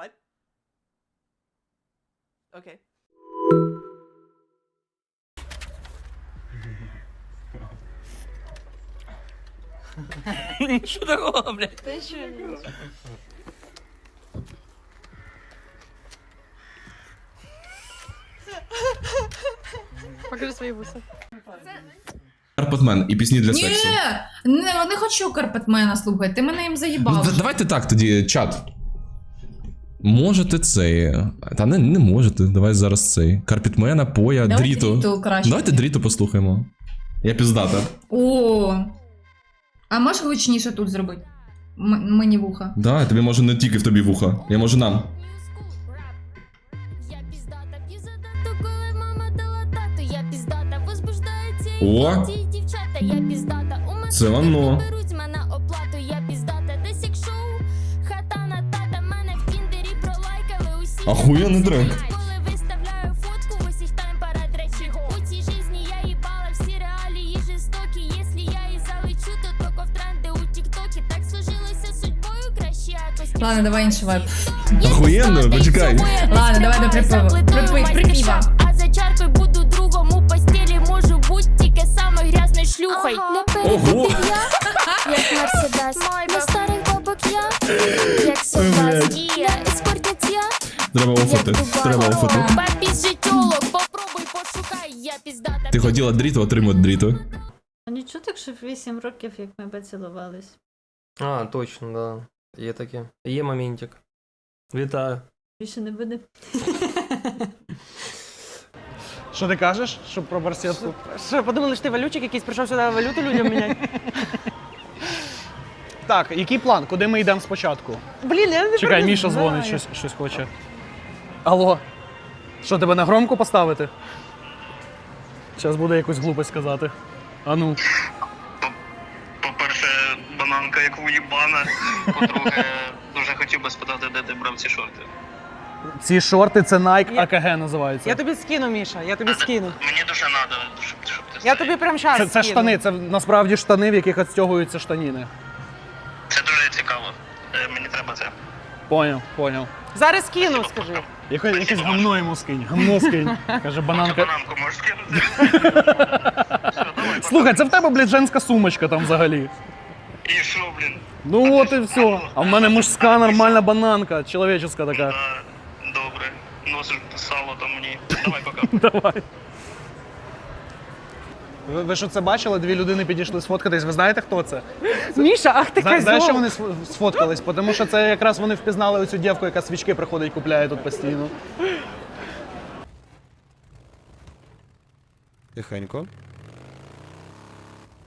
What? Okay. Що такого, блядь? Та що ні? Покажи свої вуса. Карпатмен і пісні для Ні, сексу. не, не хочу Карпетмена слухати, ти мене їм Ну, заїбав. давайте так тоді, чат. Можете цей. Та не, не можете. Давай зараз цей. Карпітмена, поя, Давайте дріту. Дріту краще. Давайте дріту послухаємо. Я піздата. О. А можеш гучніше тут зробити? М- мені вуха. Да, тобі може не тільки в тобі вуха. Я можу нам. Я піздата, піздата, коли мама дала тату, я піздата, возбуждається О! хлопці, і дівчата, я піздата, у мене Це воно. беруть краще якось. Ладно, давай інший вайб. Охуєнно, почекай. Ладно, давай до припеву. Припи- припіва. А за чаркою буду другом у постелі, можу бути тільки самою грязною шлюхою. Не перепутать я, як Мерседес. На старих бабок я, як Сильвес. Не ескортець я, Треба офати. Треба. Папі попробуй, пошукай, я піздата. Ти хотіла дріту, отримати дріту. А нічого так, що 8 років, як ми поцілувались. А, точно, да. Є таке. Є моментик. Вітаю. Більше не буде. Що ти кажеш? Що про барсетку? Що, подумали, що ти валютчик якийсь прийшов сюди валюту людям міняти? Так, який план? Куди ми йдемо спочатку? Блін, я не Чекай, Міша дзвонить, щось, щось хоче. Алло. Що, тебе на громку поставити? Зараз буде якусь глупость сказати. А ну. По-перше, бананка як уїбана. По-друге, дуже хотів би спитати, де ти брав ці шорти. Ці шорти це Nike Я- AKG називається. Я тобі скину, Міша, я тобі скину. Мені дуже треба, щоб, щоб ти Я тобі прямо зараз Це, це штани, це насправді штани, в яких відстягуються штаніни. Це дуже цікаво. Е, Мені треба це. Поняв, поняв. Зараз скину, скажи. Яке, якесь гамно йому скинь. Гамно скинь. Каже, бананка. Бананку можеш скинути? Все, давай, Слухай, це в тебе, блядь, женська сумочка там взагалі. І що, блін? Ну от і все. А в мене мужська нормальна бананка, чоловіческа така. А, добре. Носиш сало там мені. Давай пока. Давай. Ви, ви що це бачили? Дві людини підійшли сфоткатись. Ви знаєте, хто це? Міша, ах ти Зна- Знаєш, що вони сф- сфоткались? Тому що це якраз вони впізнали оцю дівку, яка свічки приходить, купляє тут постійно. Тихенько.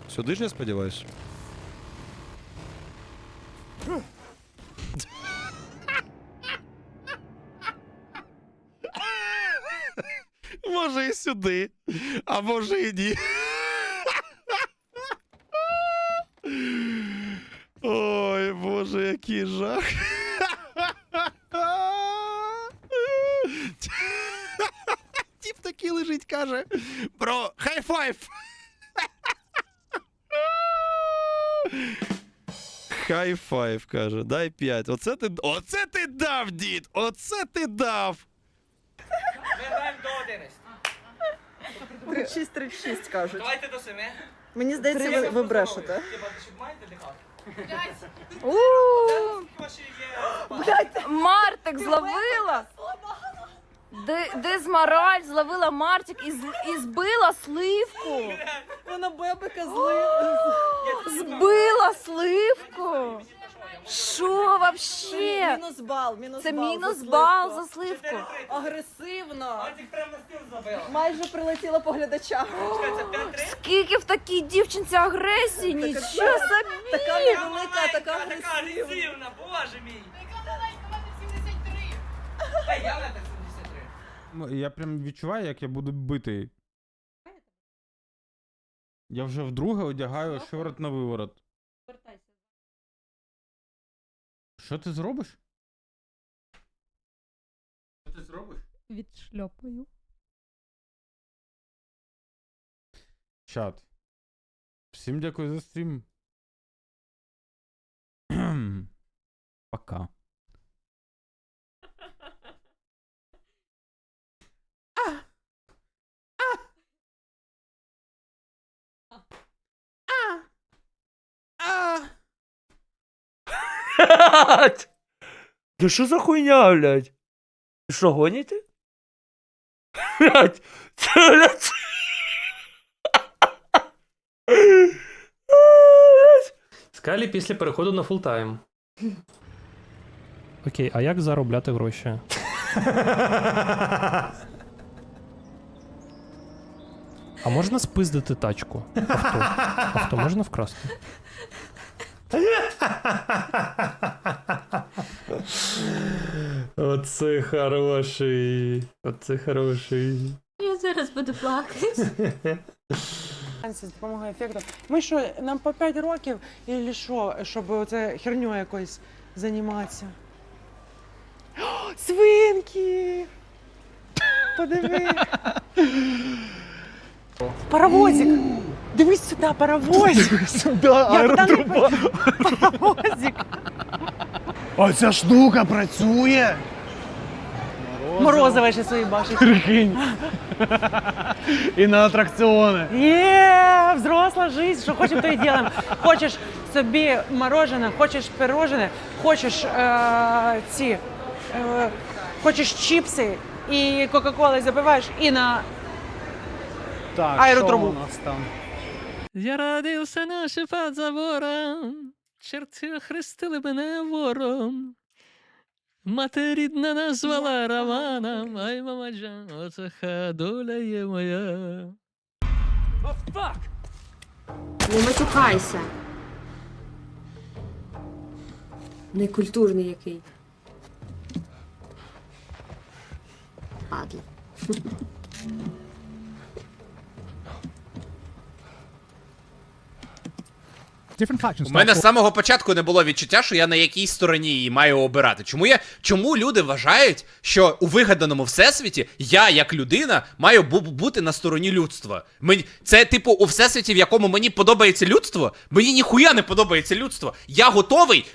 Сюди ж я сподіваюсь. Може і сюди, а може і ні. Ой, боже, який жах. Тіп такий лежить, каже. Бро, хай-файв! Хай-файв, каже, дай п'ять. Оце ти. Оце ти дав, дід! Оце ти дав! 36-36 кажуть. Давайте до семи. Мені здається, ви, ви брешете. Мартик зловила! Де, де зловила Мартик і, з- і збила сливку. Вона бебика злила. Збила сливку. Що вообще? Мінус бал, мінус Це бал мінус за бал за сливку. Агресивно. Майже прилетіла поглядача. Скільки в такій дівчинці агресії? Нічого собі! Така невелика, така агресивна. боже мій. Я прям відчуваю, як я буду битий. Я вже вдруге одягаю шиворот на виворот. Що ти зробиш? Що ти зробиш? Відшльопаю. Чат. Всім дякую за стрім. Пока. Блядь! Да що за хуйня, блядь? Ви Що, гоніте? Блядь, це, блядь. Скалі після переходу на фултайм. Окей, а як заробляти гроші? А можна спиздити тачку? Авто. Авто можна вкрасти? Оце хороший. Оце хороший. Я зараз буду плакати. З допомогою ефекту. Ми що, нам по 5 років, і що, щоб оце херню якоюсь займатися? О, свинки! Подиви! Паровозик! Дивись сюди, паровозик! Сюди, не Паровозик! Оця штука працює! Морозова ще свої бачить. Прикинь. І на атракціони. Є, взросла жизнь, що хочемо, то і робимо. Хочеш собі морожене, хочеш пирожне, хочеш е, ці, е, хочеш чіпси і Кока-Коли запиваєш і на Так, що у нас там? Я родився на шипат забором, черти хрестили мене вором. Мати рідна назвала Романом, ай мамаджан, оце доля є моя. Не матюкайся. Некультурний який. Падла. У мене з самого початку не було відчуття, що я на якійсь стороні її маю обирати. Чому я чому люди вважають, що у вигаданому всесвіті я, як людина, маю бу- бути на стороні людства? Мені це типу у всесвіті, в якому мені подобається людство, мені ніхуя не подобається людство. Я готовий.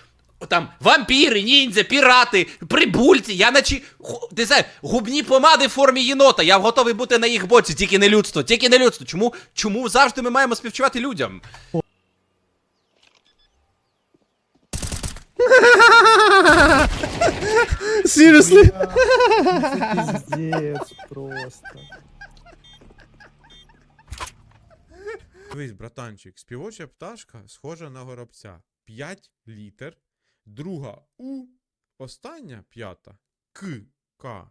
Там вампіри, ніндзя, пірати, прибульці, я наче ти знаєш, губні помади в формі єнота. Я готовий бути на їх боці, тільки не людство, тільки не людство. Чому, чому завжди ми маємо співчувати людям? Seriously? Піздець просто. Дивись, братанчик, співоча пташка схожа на горобця. 5 літер. Друга У. Остання п'ята. К. К.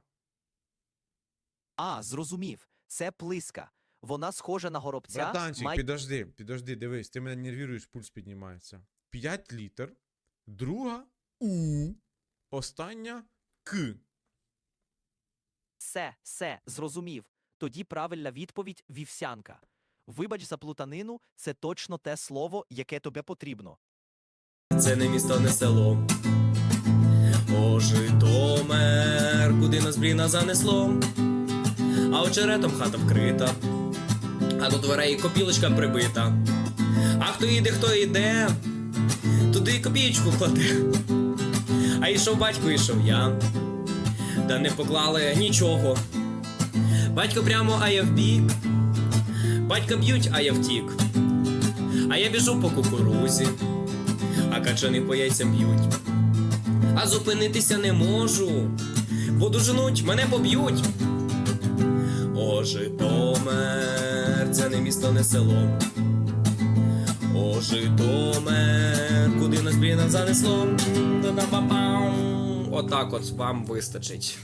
А, зрозумів. Це плиска. Вона схожа на горобця. Братанчик, май- підожди, підожди, дивись, ти мене нервіруєш, пульс піднімається. 5 літер. Друга У. Остання К. Все, все, зрозумів. Тоді правильна відповідь вівсянка. Вибач за плутанину, це точно те слово, яке тобі потрібно. Це не місто, не село. О, Житомир, куди нас бліна занесло. А очеретом хата вкрита, а до дверей копілочка прибита. А хто йде, хто йде, туди копієчку кладе. А йшов батько, йшов я, та не поклали нічого. Батько прямо, а я вбік. Батька б'ють, а я втік. А я біжу по кукурузі а качани по яйцям б'ють. А зупинитися не можу, бо доженуть, мене поб'ють. О, Житомир, це не місто, не село. О, Житомир, куди нас бліна занесло. Отак от вам вистачить.